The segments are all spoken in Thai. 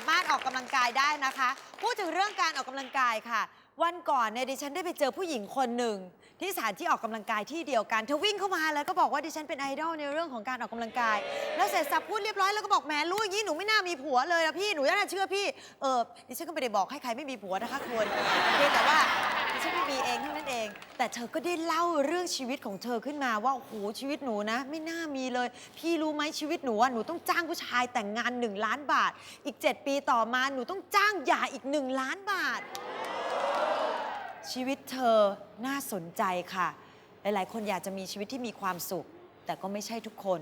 ามารถออกกำลังกายได้นะคะ พูดถึงเรื่องการออกกำลังกายค่ะ วันก่อนเนี่ยดิฉันได้ไปเจอผู้หญิงคนหนึ่ง ที่สถานที่ออกกำลังกายที่เดียวกันเธอวิ่งเข้ามาแล้วก็บอกว่าดิฉันเป็นไอดอลในเรื่องของการออกกำลังกาย แล้วเสร็จสับพูดเรียบร้อยแล้วก็บอกแหมรู้อย่างนี้หนูไม่น่ามีผัวเลยนะพี่หนูน่าเชื่อพี่เออดิฉันก็ไม่ได้บอกให้ใครไม่มีผัวนะคะคุณเพียงแต่ว่าดิฉันไม่มีเองเท่านั้นเอง แต่เธอก็ได้เล่าเรื่องชีวิตของเธอขึ้นมาว่าโอ้โหชีวิตหนูนะ ไม่น่ามีเลย พี่รู้ไหมชีวิตหนูอะหนูต้องจ้างผู้ชายแต่งงาน 1 ล้านบาท อีก 7 ปีต่อมาหนูต้องจ้างหย่าอีก 1 ล้านบาท ชีวิตเธอน่าสนใจค่ะ หลายๆ คนอยากจะมีชีวิตที่มีความสุข แต่ก็ไม่ใช่ทุกคน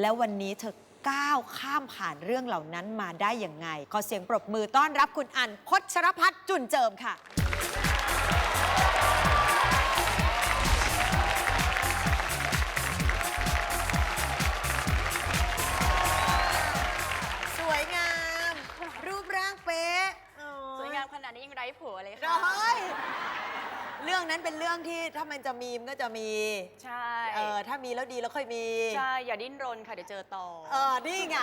แล้ววันนี้เธอก้าวข้ามผ่านเรื่องเหล่านั้นมาได้อย่างไง ขอเสียงปรบมือต้อนรับคุณอันพชรพัฒน์จุนเจิมค่ะามขนาดนี้ยังไร้ผัวเลยร้ค่ะอยเรื่องนั้นเป็นเรื่องที่ถ้ามันจะมีมนก็จะมี ใช่เออถ้ามีแล้วดีแล้วค่อยมี ใช่อย่าดิ้นรนค่ะเดี๋ยวเจอต่อ เออนี่ไง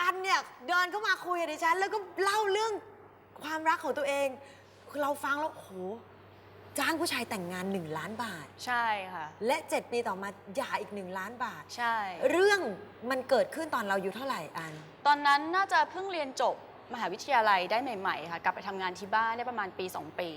อันเนี่ยเดินเข้ามาคุยกับดิฉัน แล้วก็เล่าเรื่องความรักของตัวเอง คือเราฟังแล้วโอ้โหจ้างผู้ชายแต่งงาน 1 ล้านบาท ใช่ค่ะ และ 7 ปีต่อมาหย่าอีก 1 ล้านบาท ใช่ เรื่องมันเกิดขึ้นตอนเราอยู่เท่าไหร่อัน ตอนนั้นน่าจะเพิ่งเรียนจบ มหาวิทยาลัยได้ใหม่ๆค่ะกลับไปทำงานที่บ้านได้ประมาณปี 2 ปี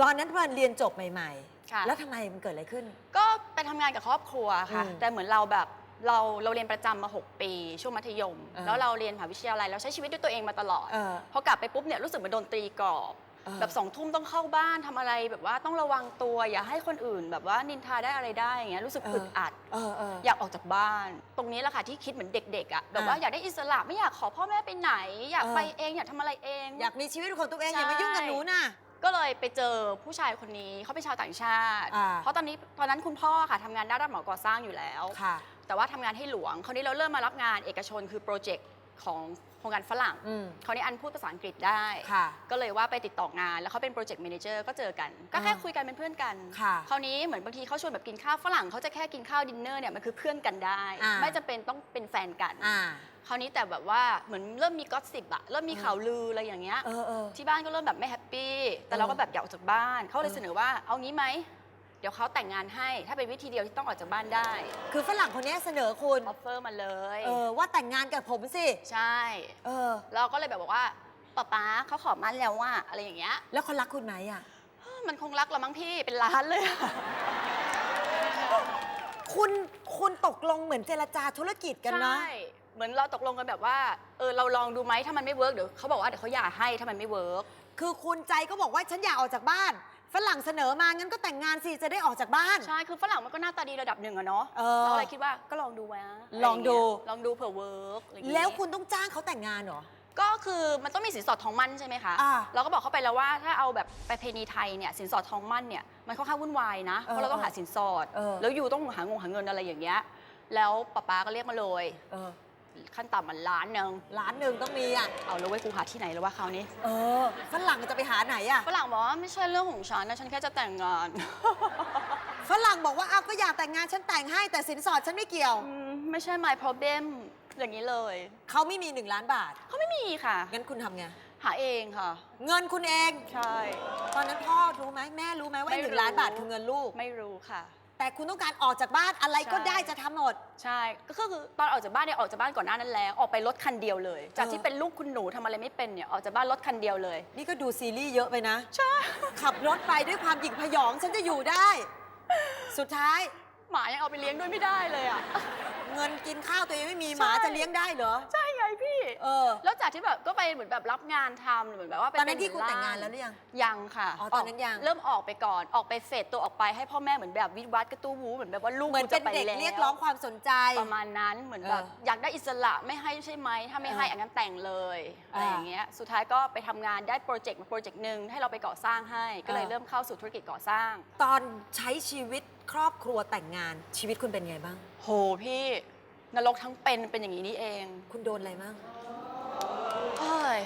ตอนนั้นมันเรียนจบใหม่ ค่ะ ๆ แล้วทำไมมันเกิดอะไรขึ้น ก็ไปทำงานกับครอบครัวค่ะ อืมแต่เหมือนเราแบบเราเราเรียนประจำมา 6 ปี ช่วงมัธยมเออแล้วเราเรียนมหาวิทยาลัยเราใช้ชีวิตด้วยตัวเองมาตลอด เออ พอกลับไปปุ๊บเนี่ยรู้สึกเหมือนโดนตีกรอบเออ แบบสองทุ่มต้องเข้าบ้านทำอะไรแบบว่าต้องระวังตัว อย่าให้คนอื่น แบบว่านินทาได้อะไรได้อย่างเงี้ยรู้สึกอึดอัดเออเอออยากออกจากบ้าน ตรงนี้แหละค่ะที่คิดเหมือนเด็กๆอะแบบว่าอ่าอยากได้อิสระไม่อยากขอพ่อแม่ไปไหน อยากเออไปเองอยากทำอะไรเอง อยากมีชีวิตของตัวเองใช่อย่ามายุ่งกับหนูนะก็เลยไปเจอผู้ชายคนนี้เขาเป็นชาวต่างชาติอ่าเพราะตอนนี้ตอนนั้นคุณพ่อค่ะทำงานด้านรับเหมาก่อสร้างอยู่แล้วค่ะแต่ว่าทำงานให้หลวงคราวนี้เราเริ่มมารับงานเอกชนคือโปรเจกต์ของโครงการฝรั่งอืมคราวนี้อันพูดภาษาอังกฤษได้ ค่ะ ก็เลยว่าไปติดต่องาน แล้วเขาเป็นโปรเจกต์ a ม a นเจอร์ก็เจอกัน ก็แค่อ่าคุยกันเป็นเพื่อนกันค่ะ คราวนี้เหมือนบางทีเขาชวนแบบกินข้าวฝรั่งเขาจะแค่กินข้าวดินเนอร์เนี่ยมันคือเพื่อนกันได้ อ่า ไม่จำเป็นต้องเป็นแฟนกัน อ่า คราวนี้แต่แบบว่าเหมือนเริ่มมีก็อตสิบอะเริ่มมีข่าวลืออะไรอย่างเงี้ย เออเออ ที่บ้านก็เริ่มแบบไม่แฮปปี้ แต่เราก็แบบอยากออกจากบ้าน เขาเลยเออเสนอว่าเอางี้ไหม เดี๋ยวเขาแต่งงานให้ ถ้าเป็นวิธีเดียวที่ต้องออกจากบ้านได้คือฝรั่งคนนี้เสนอคุณ ออฟเฟอร์มาเลย เออ ว่าแต่งงานกับผมสิ ใช่ เออ เราก็เลยแบบบอกว่าป๊าป๊าเขาขอมั่นแล้วว่าอะไรอย่างเงี้ย แล้วเขารักคุณไหมอะ มันคงรักเรามั้งพี่เป็นล้านเลยอะ คุณคุณตกลงเหมือนเจรจาธุรกิจกันเนาะ ใช่ เหมือนเราตกลงกันแบบว่า เออ เราลองดูไหมถ้ามันไม่เวิร์กเดี๋ยวเขาบอกว่าเดี๋ยวเขาหย่าให้ถ้ามันไม่เวิร์กคือคุณใจก็บอกว่าฉันอยากออกจากบ้าน ฝรั่งเสนอมางั้นก็แต่งงานสิจะได้ออกจากบ้าน ใช่ คือฝรั่งมันก็หน้าตาดีระดับหนึ่งอะเนาะเออเราเลยคิดว่าก็ลองดูวะลองดูะไรย่าเยลองดูเผื่อเวิร์กอะไรอย่างเงี้ยแล้วคุณต้องจ้างเขาแต่งงานเหรอ ก็คือมันต้องมีสินสอดทองมั่นใช่ไหมคะ อ่าเราก็บอกเขาไปแล้วว่าถ้าเอาแบบไปเพณีไทยเนี่ยสินสอดทองมั่นเนี่ยมันค่อนข้างวุ่นวายนะเออเพราะเราต้องหาสินสอด เออ แล้วอยู่ต้องหางงหาเงินอะไรอย่างเงี้ย แล้วป๊าป๊าก็เรียกมาเลย เออ ขั้นต่ำมันล้านหนึ่งล้านหนึ่งต้องมีอะ เอาแล้วไว้ยกูหาที่ไหนแล้วว่าคราวนี้เออฝรั่งจะไปหาไหนอะ ฝรั่งบอกว่าไม่ใช่เรื่องของฉันนะฉันแค่จะแต่งงาน ฝรั่งบอกว่าเอาก็อยากแต่งงานฉันแต่งให้แต่สินสอดฉันไม่เกี่ยว อืมไม่ใช่ my problem อย่างนี้เลยเขาไม่มีหนึ่งล้านบาท เขาไม่มีค่ะ งั้นคุณทำไง หาเองค่ะ เงินคุณเอง ใช่ ตอนนั้นพ่อรู้ไหมแม่รู้ไหมว่าไม่หนึ่งรู้ล้านบาทคือเงินลูก ไม่รู้ค่ะ แต่คุณต้องการออกจากบ้านอะไรก็ใช่ได้จะทำหมด ใช่ ก็คือตอนออกจากบ้านเนี่ยออกจากบ้านก่อนหน้านั้นแล้ว ออกไปรถคันเดียวเลย จากเออที่เป็นลูกคุณหนูทำอะไรไม่เป็นเนี่ยออกจากบ้านรถคันเดียวเลย นี่ก็ดูซีรีส์เยอะไปนะ ใช่ ขับรถไปด้วยความหยิ่งพยองฉันจะอยู่ได้ สุดท้ายหมายังเอาไปเลี้ยงด้วยไม่ได้เลยอะ เงินกินข้าวตัวเองไม่มีใช่หมาจะเลี้ยงได้เหรอ ใช่ไงพี่ เออ แล้วจากที่แบบก็ไปเหมือนแบบรับงานทำเหมือนแบบว่าไปตอนนั้นเป็ที่คุณร่แต่งงานแล้วหรือยัง ยังค่ะอ๋อตอนนั้นยัง เริ่มออกไปก่อน ออกไปเฟดตัวออกไปให้พ่อแม่เหมือนแบบวิดวัดกระตู้วูเหมือนแบบว่าลูกเหมือนกูเป็นจะไปเด็กแล้วเรียกร้องความสนใจ ประมาณนั้นเหมือนแบบเอออยากได้อิสระไม่ให้ใช่ไหม ถ้าไม่ให้เอออัอันนั้นแต่งเลยอะไรอ่าอย่างเงี้ย สุดท้ายก็ไปทำงานได้โปรเจกต์มาโปรเจกต์หนึ่งให้เราไปก่อสร้างให้ ก็เลยเออเริ่มเข้าสู่ธุรกิจก่อสร้าง ตอนใช้ชีวิตครอบครัวแต่งงานชีวิตคุณเป็นไงบ้าง โหพี่นรกทั้งเป็นเป็นอย่างนี้นี่เอง คุณโดนอะไรบ้าง เฮ้ย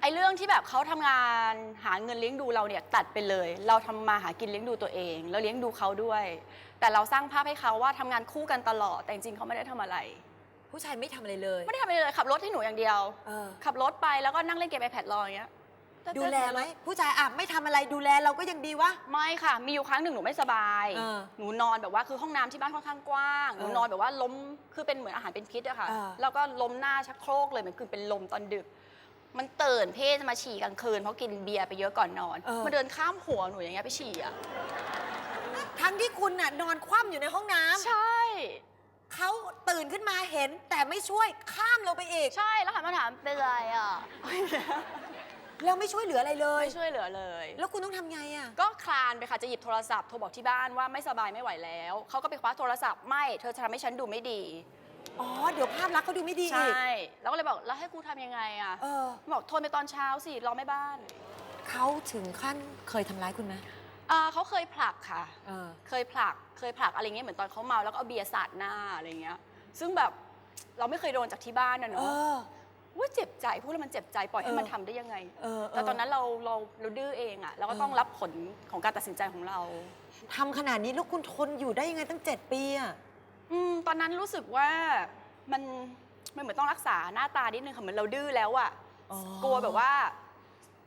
ไอเรื่องที่แบบเขาทำงานหาเงินเลี้ยงดูเราเนี่ยตัดไปเลย เราทำมาหากินเลี้ยงดูตัวเองแล้วเลี้ยงดูเขาด้วย แต่เราสร้างภาพให้เขาว่าทำงานคู่กันตลอดแต่จริงๆเขาไม่ได้ทำอะไร ผู้ชายไม่ทำอะไรเลยไม่ได้ทำอะไรเลยขับรถให้หนูอย่างเดียว เออขับรถไปแล้วก็นั่งเล่นเกมไอแพดรออย่างเงี้ยดูแลไหมผู้ชายอะไม่ทำอะไรดูแลเราก็ยังดีวะ ไม่ค่ะ มีอยู่ครั้งหนึ่งหนูไม่สบาย เออหนูนอนแบบว่าคือห้องน้ำที่บ้านค่อนข้างกว้าง หนูเออนอนแบบว่าล้มคือเป็นเหมือนอาหารเป็นพิษอะค่ะ เออ แล้วก็ล้มหน้าชักโครกเลยเหมือนคือเป็นลมตอนดึก มันเตื่นเพ่จะมาฉี่กลางคืนเพราะกินเบียร์ไปเยอะก่อนนอนมาเดินข้ามหัวหนูอย่างเงี้ยไปฉี่อะทั้งที่คุณน่ะนอนคว่ำอยู่ในห้องน้ำใช่ เขาตื่นขึ้นมาเห็น แต่ไม่ช่วยข้ามเราไปอีกใช่แล้วหันมาถามเป็นไรอะ แล้วไม่ช่วยเหลืออะไรเลย ไม่ช่วยเหลือเลย แล้วคุณต้องทำไงอะ ก็คลานไปค่ะจะหยิบโทรศัพท์โทรบอกที่บ้านว่าไม่สบายไม่ไหวแล้ว เขาก็ไปคว้าโทรศัพท์ไม่ เธอจะทำให้ฉันดูไม่ดี อ๋อ เดี๋ยวภาพลักษณ์เขาดูไม่ดีใช่อีกแล้วก็เลยบอกแล้วให้กูทำยังไงอะเออ บอกโทรไปตอนเช้าสิรอแม่บ้านเขาถึงขั้นเคยทำร้ายคุณไหมอ่าเขาเคยผลักค่ะ เออ เคยผลักเคยผลักอะไรเงี้ยเหมือนตอนเขาเมาแล้วก็เอาเบียร์สาดหน้าอะไรเงี้ย ซึ่งแบบเราไม่เคยโดนจากที่บ้านนะเอเนาะอ ว่าเจ็บใจพูดแล้วมันเจ็บใจปล่อยให้เออมันทำได้ยังไง เออแต่ตอนนั้นเราเราเราดื้อเองอะเราก็ต้องเออรับผลของการตัดสินใจของเรา ทำขนาดนี้แล้วคุณทนอยู่ได้ยังไงตั้งเจ็ดปีอะ อืมตอนนั้นรู้สึกว่ามันมันเหมือนต้องรักษาหน้าตานิดนึงค่ะเหมือนเราดื้อแล้วอะอ๋อ กลัวแบบว่า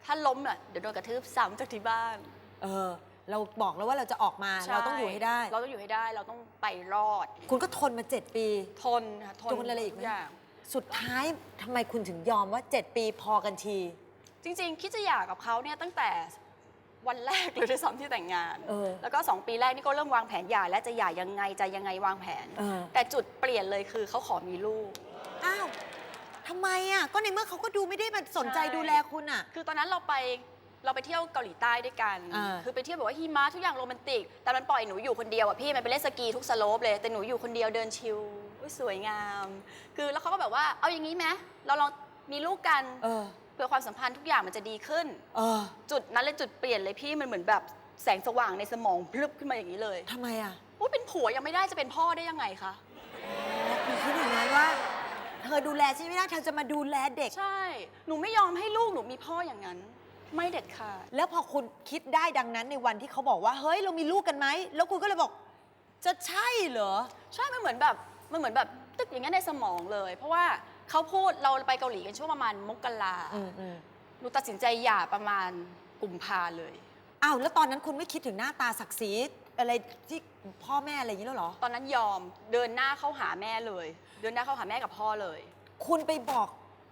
ถ้าล้มอะเดี๋ยวโดนกระทืบซ้ำจากที่บ้านเออ เราบอกแล้วว่าเราจะออกมาเราต้องอยู่ให้ได้ เราต้องอยู่ให้ได้ เราต้องไปรอด คุณก็ทนมาเจ็ดปี ทนค่ะทนโดนอะไรอีกไหม ทุอย่าง สุดท้ายทำไมคุณถึงยอมว่าเจ็ดปีพอกันที จริงๆ คิดจะหย่ากับเขาเนี่ยตั้งแต่ วันแรกเลยด้วยซ้ำที่แต่งงาน เออ แล้วก็สองปีแรกนี่ก็เริ่มวางแผนหย่าและจะหย่ายังไงจะยังไงวางแผน เออ แต่จุดเปลี่ยนเลยคือเขาขอมีลูก อ้าวทำไมอะ ก็ในเมื่อเขาก็ดูไม่ได้มาสนใจใช่ ดูแลคุณอะ คือตอนนั้นเราไปเราไปเที่ยวเกาหลีใต้ด้วยกัน อ่า คือไปเที่ยวแบบว่าหิมะทุกอย่างโรแมนติก แต่มันปล่อยหนูอยู่คนเดียวอะพี่มันไปเล่นสกีทุกสโลปเลย แต่หนูอยู่คนเดียวเดินชิลอุ๊ยสวยงาม คือแล้วเขาก็แบบว่าเอาอย่างนี้ไหมเราลองมีลูกกัน เออเพื่อ ความสัมพันธ์ทุกอย่างมันจะดีขึ้น เออจุดนั้นเลยจุดเปลี่ยนเลยพี่มันเหมือนแบบแสงสว่างในสมองพลึบขึ้นมาอย่างนี้เลยทำไมอะว่าเป็นผัวยังไม่ได้จะเป็นพ่อได้ยังไงคะแล้วคุณคิดอย่างนั้นว่า เธอดูแลฉันไม่ได้เธอจะมาดูแลเด็ก ใช่ หนูไม่ยอมให้ลูกหนูมีพ่ออย่างนั้น ไม่เด็ดขาด แล้วพอคุณคิดได้ดังนั้นในวันที่เขาบอกว่า เฮ้ย เรามีลูกกันไหม แล้วคุณก็เลยบอก จะใช่เหรอ ใช่ มันเหมือนแบบ มันเหมือนแบบตึกอย่างเงี้ยในสมองเลย เพราะว่า เขาพูดเราไปเกาหลีกันช่วงประมาณมกราอืมอืมหนูตัดสินใจหย่าประมาณกุมภาเลย อ้าวแล้วตอนนั้นคุณไม่คิดถึงหน้าตาศักดิ์ศรีอะไรที่พ่อแม่อะไรอย่างนี้แล้วเหรอ ตอนนั้นยอมเดินหน้าเข้าหาแม่เลย เดินหน้าเข้าหาแม่กับพ่อเลย คุณไปบอก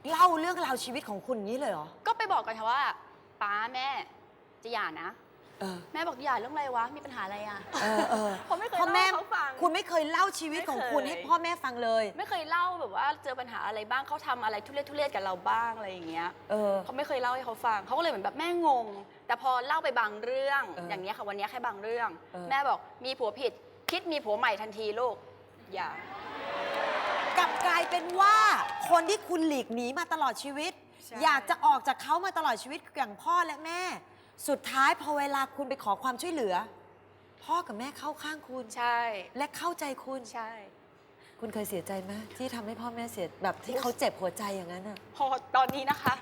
เล่าเรื่องราวชีวิตของคุณนี้เลยเหรอ ก็ไปบอกกันค่ะว่าป้าแม่จะหย่านะ เออ แม่บอกหย่าเรื่องอะไรวะ มีปัญหาอะไรอะเออเออผมไม่เคยพ่อแม่เล่าให้เขาฟัง คุณไม่เคยเล่าชีวิตของคุณไม่เคยให้พ่อแม่ฟังเลย ไม่เคยเล่าแบบว่าเจอปัญหาอะไรบ้างเขาทำอะไรทุเรศทุเรศกับเราบ้างอะไรอย่างเงี้ยเออ เขาไม่เคยเล่าให้เขาฟังเขาก็เลยเหมือนแบบแม่งง แต่พอเล่าไปบางเรื่องเออออย่างเงี้ยค่ะวันเนี้ยแค่บางเรื่อง เออ แม่บอกมีผัวผิด คิดมีผัวใหม่ทันทีลูกอย่า กลับกลายเป็นว่าคนที่คุณหลีกหนีมาตลอดชีวิต ใช่ อยากจะออกจากเขามาตลอดชีวิตอย่างพ่อและแม่ สุดท้ายพอเวลาคุณไปขอความช่วยเหลือ พ่อกับแม่เข้าข้างคุณ ใช่ และเข้าใจคุณ ใช่ คุณเคยเสียใจไหมที่ทำให้พ่อแม่เสียแบบที่เขาเจ็บหัวใจอย่างนั้นอะ พอตอนนี้นะคะ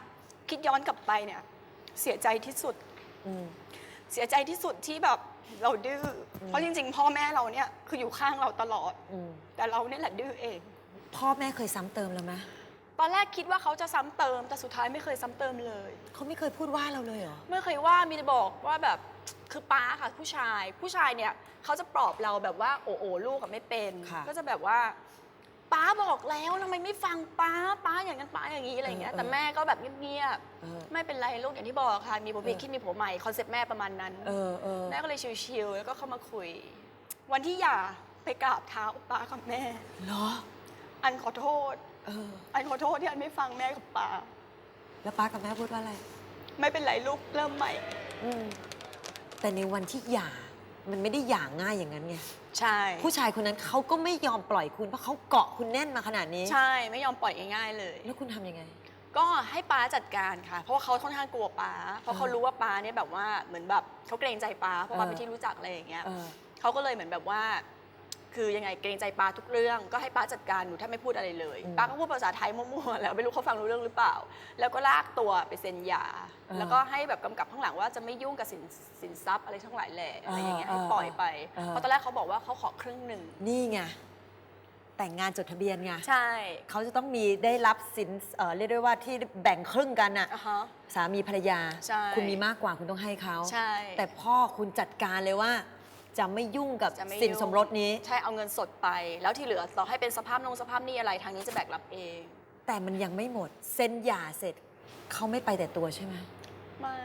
คิดย้อนกลับไปเนี่ย เสียใจที่สุด อืม เสียใจที่สุดที่แบบเราดื้ออม เพราะจริง ๆ พ่อแม่เราเนี่ยคืออยู่ข้างเราตลอด อืมแต่เราเนี่ยแหละดื้อเอง พ่อแม่เคยซ้ำเติมเราไหม ตอนแรกคิดว่าเขาจะซ้ำเติม แต่สุดท้ายไม่เคยซ้ำเติมเลย เขาไม่เคยพูดว่าเราเลยเหรอ ไม่เคยว่ามีแต่บอกว่าแบบคือป้าค่ะผู้ชาย ผู้ชายเนี่ยเขาจะปลอบเราแบบว่าโอ้โอลูกกับไม่เป็น ค่ะก็จะแบบว่าป้าบอกแล้วทำไมไม่ฟังป้าป้าอย่างนั้นป้าอย่างนี้อะไรอย่างเงี้ยเออแต่แม่ก็แบบเงียบเออ ๆไม่เป็นไรลูกอย่างที่บอกค่ะ มีผัวผิดเออคิดมีผัวใหม่คอนเซ็ปต์แม่ประมาณนั้น เออเออแม่ก็เลยชิวๆแล้วก็เข้ามาคุย วันที่หย่าไปกราบเท้าป้ากับแม่ เหรอ อันขอโทษ เออ อันขอโทษที่อันไม่ฟังแม่กับป้า แล้วป้ากับแม่พูดว่าอะไร ไม่เป็นไรลูกเริ่มใหม่ อืมแต่ในวันที่หย่ามันไม่ได้หย่าง่ายอย่างนั้นไงใช่ ผู้ชายคนนั้นเขาก็ไม่ยอมปล่อยคุณเพราะเขาเกาะคุณแน่นมาขนาดนี้ใช่ไม่ยอมปล่อยง่ายๆเลย แล้วคุณทำยังไง ก็ให้ป้าจัดการค่ะ เพราะว่าเขาค่อนข้างกลัวป้า เพราะเขารู้ว่าป้าเนี่ยแบบว่าเหมือนแบบเขาเกรงใจป้าเพราะป้าเออเป็นที่รู้จักอะไรอย่างเงี้ย เออ เขาก็เลยเหมือนแบบว่า คือยังไงเกรงใจป้าทุกเรื่อง ก็ให้ป้าจัดการหนูถ้าไม่พูดอะไรเลยอืมป้าก็พูดภาษาไทยมั่วๆแล้วไม่รู้เขาฟังรู้เรื่องหรือเปล่า แล้วก็ลากตัวไปเซ็นหย่าเออแล้วก็ให้แบบกำกับข้างหลังว่าจะไม่ยุ่งกับสินสินทรัพย์อะไรทั้งหลายแหล่อะไรอย่างเงี้ยเออให้ปล่อยไปเออเพราะตอนแรกเขาบอกว่าเขาขอครึ่งหนึ่งนี่ไงแต่งงานจดทะเบียนไงใช่เขาจะต้องมีได้รับสินเอ่อเรียกได้ว่าที่แบ่งครึ่งกันน่ะอะฮะสามีภรรยาใช่คุณมีมากกว่าคุณต้องให้เขาใช่แต่พ่อคุณจัดการเลยว่า จะไม่ยุ่งกับจะไม่สินยุ่งสมรสนี้ ใช่เอาเงินสดไป แล้วที่เหลือต่อให้เป็นสภาพนงสภาพหนี้อะไรทางนี้จะแบกรับเอง แต่มันยังไม่หมด เซ็นหย่าเสร็จ เขาไม่ไปแต่ตัวใช่ไหมไม่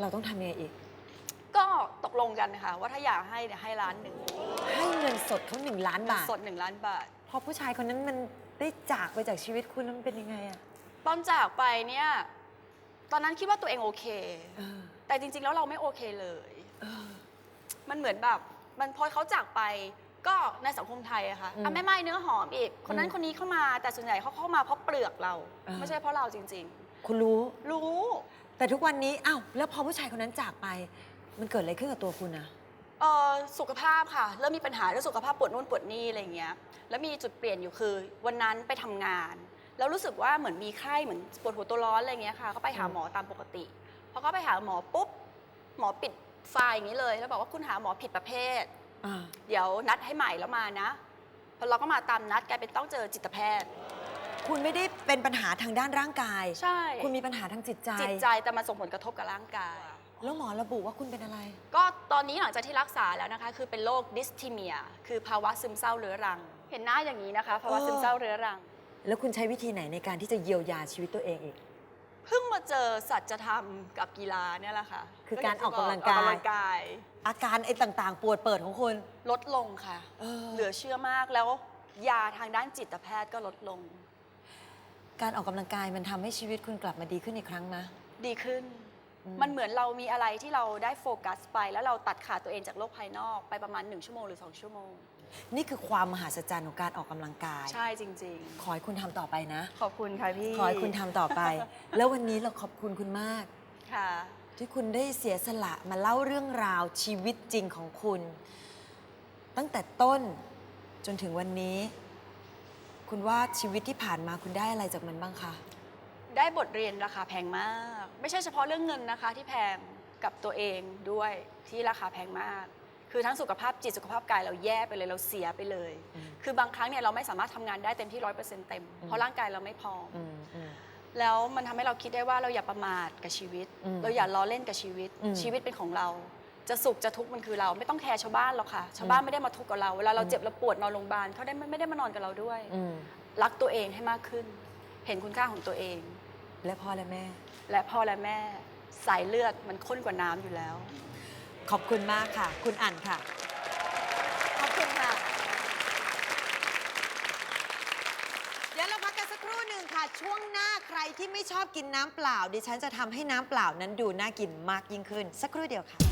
เราต้องทำยังไงอีก ก็ตกลงกันค่ะ ว่าถ้าอยากให้เนี่ยให้ล้านหนึ่งให้เงินสดเขาหนึ่งล้านเงินบาทสดหนึ่งล้านบาท พอผู้ชายคนนั้นมันได้จากไปจากชีวิตคุณแล้วมันเป็นยังไงอะตอนจากไปเนี่ย ตอนนั้นคิดว่าตัวเองโอเค เออแต่จริงๆแล้วเราไม่โอเคเลย เออ มันเหมือนแบบมันพอเขาจากไปก็ในสังคมไทยอะค่ะอืมอะแม่ไม้เนื้อหอมอีก คนนั้อืนมคนนี้เข้ามาแต่ส่วนใหญ่เขาเข้ามาเพราะเปลือกเรา อ่า ไม่ใช่เพราะเราจริง คุณรู้ ๆ รู้ แต่ทุกวันนี้อ้าวแล้วพอผู้ชายคนนั้นจากไป มันเกิดอะไรขึ้นกับตัวคุณอะ เอ่อสุขภาพค่ะ เริ่มมีปัญหาเรื่องสุขภาพปวดนู่นปวดนี่อะไรอย่างเงี้ยแล้วมีจุดเปลี่ยนอยู่คือวันนั้นไปทำงาน แล้วรู้สึกว่าเหมือนมีไข้เหมือนปวดหัวตัวร้อนอะไรอย่างเงี้ยค่ะ ก็ไปหาหมอตามปกติพอเขาไปหาหมอปุ๊บหมอปิด ไฟล์อย่างนี้เลย แล้วบอกว่าคุณหาหมอผิดประเภท อ่าเดี๋ยวนัดให้ใหม่แล้วมานะพอเราก็มาตามนัดกลายเป็นต้องเจอจิตแพทย์ คุณไม่ได้เป็นปัญหาทางด้านร่างกาย ใช่คุณมีปัญหาทางจิตใจ จิตใจแต่มันส่งผลกระทบกับร่างกาย แล้วหมอระบุว่าคุณเป็นอะไร ก็ตอนนี้หลังจากที่รักษาแล้วนะคะ คือเป็นโรคดิสทีเมีย คือภาวะซึมเศร้าเรื้อรัง เห็นหน้าอย่างนี้นะคะ ภาวะเออซึมเศร้าเรื้อรัง แล้วคุณใช้วิธีไหนในการที่จะเยียวยาชีวิตตัวเองอีก เพิ่งมาเจอสัจธรรมกับกีฬาเนี่ยแหละค่ะคือการออกกำลังออกกายกำลังกาย อาการไอ้ต่างๆ ปวดเปิดของคุณ ลดลงค่ะ เออ เหลือเชื่อมากแล้ว ยาทางด้านจิตแพทย์ก็ลดลง การออกกำลังกายมันทำให้ชีวิตคุณกลับมาดีขึ้นอีกครั้งนะ ดีขึ้น อืม มันเหมือนเรามีอะไรที่เราได้โฟกัสไป แล้วเราตัดขาดตัวเองจากโลกภายนอกไปประมาณ 1 ชั่วโมงหรือ 2 ชั่วโมง นี่คือความมหัศจรรย์ของการออกกำลังกาย ใช่จริง ขอให้คุณทำต่อไปนะ ๆ ขอบคุณค่ะพี่ขอให้คุณทำต่อไป แล้ววันนี้เราขอบคุณคุณมาก ค่ะ ที่คุณได้เสียสละมาเล่าเรื่องราวชีวิตจริงของคุณ ตั้งแต่ต้นจนถึงวันนี้ คุณว่าชีวิตที่ผ่านมาคุณได้อะไรจากมันบ้างคะ ได้บทเรียนราคาแพงมาก ไม่ใช่เฉพาะเรื่องเงินนะคะที่แพงกับตัวเองด้วยที่ราคาแพงมาก คือทั้งสุขภาพจิตสุขภาพกายเราแย่ไปเลยเราเสียไปเลยอืมคือบางครั้งเนี่ยเราไม่สามารถทำงานได้เต็มที่ร้อยเปอร์เซ็นต์เต็มอืมเพราะร่างกายเราไม่พร้อมอืมอืมแล้วมันทำให้เราคิดได้ว่าเราอย่าประมาทกับชีวิตอืมเราอย่าล้อเล่นกับชีวิตอืมชีวิตเป็นของเรา จะสุขจะทุกข์มันคือเราไม่ต้องแคร์ชาวบ้านหรอกค่ะ ชาวบ้านไม่ได้มาทุกข์กับเราเวลาเราอืมเจ็บเราปวดนอนโรงพยาบาลเขาได้ไม่ไม่ได้มานอนกับเราด้วยอืมรักตัวเองให้มากขึ้น เห็นคุณค่าของตัวเอง และพ่อและแม่ และพ่อและแม่ สายเลือดมันข้นกว่าน้ำอยู่แล้ว ขอบคุณมากค่ะ คุณอ่านค่ะ ขอบคุณค่ะ เดี๋ยวเราพักกันสักครู่หนึ่งค่ะ ช่วงหน้าใครที่ไม่ชอบกินน้ำเปล่า ดิฉันจะทำให้น้ำเปล่านั้นดูน่ากินมากยิ่งขึ้น สักครู่เดียวค่ะ